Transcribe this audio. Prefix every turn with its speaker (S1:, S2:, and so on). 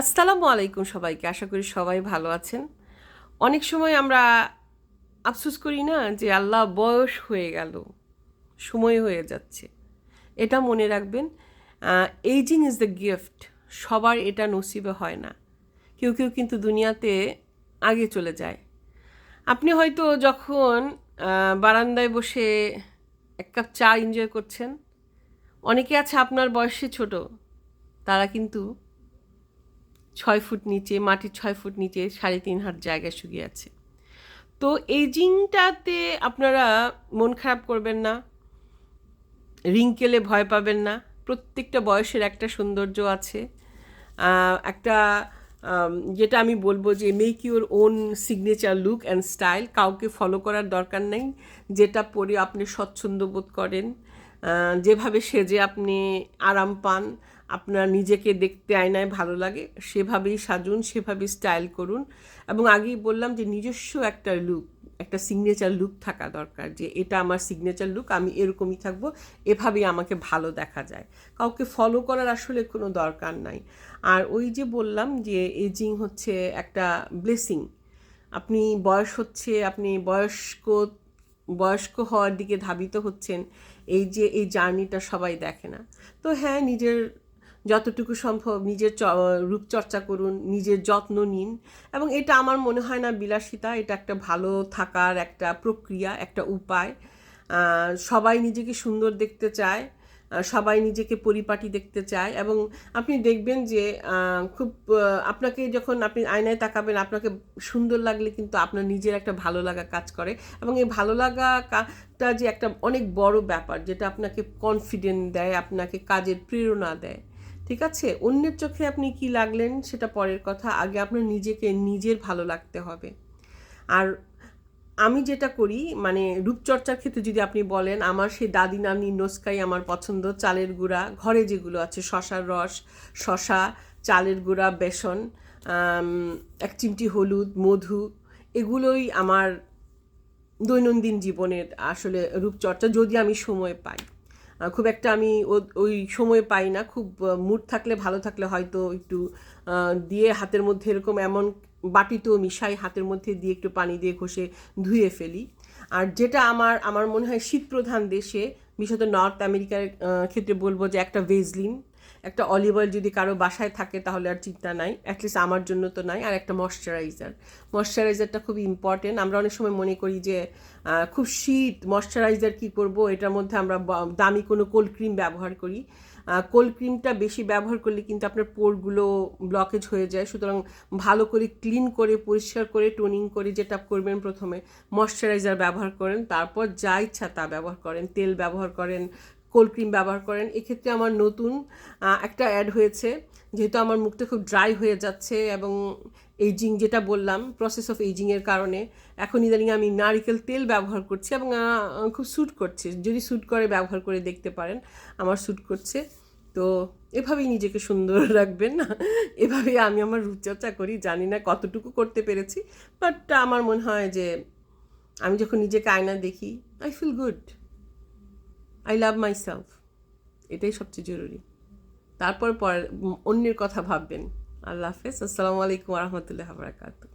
S1: আসসালামু আলাইকুম সবাইকে, আশা করি সবাই ভালো আছেন। অনেক সময় আমরা আফসোস করি না যে আল্লাহ বয়স হয়ে গেল, সময় হয়ে যাচ্ছে। এটা মনে রাখবেন এইজিং ইজ দ্য গিফট, সবার এটা নসিবে হয় না। কেউ কেউ কিন্তু দুনিয়াতে আগে চলে যায়। আপনি হয়তো যখন বারান্দায় বসে এক কাপ চা এনজয় করছেন, অনেকে আছে আপনার বয়সে ছোট, তারা কিন্তু ছয় ফুট নিচে, মাটির ছয় ফুট নিচে সাড়ে তিন হাত জায়গায় শুকিয়ে আছে। তো এইজিংটাতে আপনারা মন খারাপ করবেন না, রিঙ্কেলে ভয় পাবেন না। প্রত্যেকটা বয়সের একটা সৌন্দর্য আছে। একটা যেটা আমি বলব যে make your own signature look and style কাউকে ফলো করার দরকার নেই। যেটা পরে আপনি স্বচ্ছন্দ বোধ করেন যেভাবে সেজে আপনি আরাম পান আপনার নিজেকে দেখতে আয়নায় ভালো লাগে, সেভাবেই সাজুন, সেভাবেই স্টাইল করুন। এবং আগেই বললাম যে নিজস্ব একটা লুক একটা সিগনেচার লুক থাকা দরকার যে এটা আমার সিগনেচার লুক আমি এরকমই থাকব, এভাবেই আমাকে ভালো দেখা যায়। কাউকে ফলো করার আসলে কোনো দরকার নাই। আর ওই যে বললাম যে এজিং হচ্ছে একটা ব্লেসিং আপনি বয়স হচ্ছে, আপনি বয়স্ক বয়স্ক হওয়ার দিকে ধাবিত হচ্ছেন, এই যে এই জার্নিটা সবাই দেখে না। তো হ্যাঁ নিজের যতটুকু সম্ভব নিজের রূপচর্চা করুন, নিজের যত্ন নিন। এবং এটা আমার মনে হয় না বিলাসিতা, এটা একটা ভালো থাকার একটা প্রক্রিয়া, একটা উপায়। সবাই নিজেকে সুন্দর দেখতে চায় সবাই নিজেকে পরিপাটি দেখতে চায়। এবং আপনি দেখবেন যে খুব আপনাকে যখন আপনি আয়নায় তাকাবেন, আপনাকে সুন্দর লাগলে কিন্তু আপনার নিজের একটা ভালো লাগা কাজ করে। এবং এই ভালো লাগাটা যে একটা অনেক বড় ব্যাপার, যেটা আপনাকে কনফিডেন্ট দেয়, আপনাকে কাজের প্রেরণা দেয়। ঠিক আছে? অন্যের চোখে আপনি কি লাগলেন সেটা পরের কথা। আগে আপনার নিজেকে নিজের ভালো লাগতে হবে। আর আমি যেটা করি মানে রূপচর্চার ক্ষেত্রে যদি আপনি বলেন, আমার সেই দাদি নানি নোস্কাই আমার পছন্দ, চালের গুঁড়া, ঘরে যেগুলো আছে, শশার রস, শশা, চালের গুঁড়া, বেসন এক চিমটি হলুদ, মধু, এগুলোই আমার দৈনন্দিন জীবনের আসলে রূপচর্চা যদি আমি সময় পাই। খুব একটা আমি ওই সময় পাই না। খুব মুড থাকলে, ভালো থাকলে হয়তো একটু দিয়ে হাতের মধ্যে এরকম এমন বাটিতেও মিশাই, হাতের মধ্যে দিয়ে একটু পানি দিয়ে ঘষে ধুয়ে ফেলি। আর যেটা আমার আমার মনে হয় শীতপ্রধান দেশে, বিশেষত নর্থ আমেরিকার ক্ষেত্রে বলব যে একটা ভেজলিন। একটা অলিভ অয়েল যদি কারও বাসায় থাকে তাহলে আর চিন্তা নাই। অ্যাটলিস্ট আমার জন্য তো নাই, আর একটা ময়শ্চারাইজার ময়শ্চারাইজারটা খুব ইম্পর্টেন্ট আমরা অনেক সময় মনে করি যে খুব শীত ময়শ্চারাইজার কি করব? এটার মধ্যে আমরা দামি কোনো কোল্ড ক্রিম ব্যবহার করি। কোল্ড ক্রিমটা বেশি ব্যবহার করলে কিন্তু আপনার পোরগুলো ব্লকেজ হয়ে যায়। সুতরাং ভালো করে ক্লিন করে, পরিষ্কার করে টোনিং করে যেটা করবেন প্রথমে ময়শ্চারাইজার ব্যবহার করেন। তারপর যা ইচ্ছা তা ব্যবহার করেন। তেল ব্যবহার করেন কোল্ড ক্রিম ব্যবহার করেন, এক্ষেত্রে আমার নতুন একটা অ্যাড হয়েছে, যেহেতু আমার মুখটা খুব ড্রাই হয়ে যাচ্ছে এবং এইজিং যেটা বললাম প্রসেস অফ এইজিংয়ের কারণে, এখন ইদানিং আমি নারিকেল তেল ব্যবহার করছি এবং খুব স্যুট করছে, যদি স্যুট করে ব্যবহার করে দেখতে পারেন, আমার স্যুট করছে। তো এভাবেই নিজেকে সুন্দর রাখবেন না এভাবেই আমি আমার রূপচর্চা করি, জানি না কতটুকু করতে পেরেছি বাট আমার মনে হয় যে, আমি যখন নিজেকে আয়না দেখি I feel good I love myself এটাই সবচেয়ে জরুরি। তারপর পর অন্যের কথা ভাববেন। আল্লাহ হাফেজ। আসসালামু আলাইকুম রহমতুল্লাহ বারাকাতু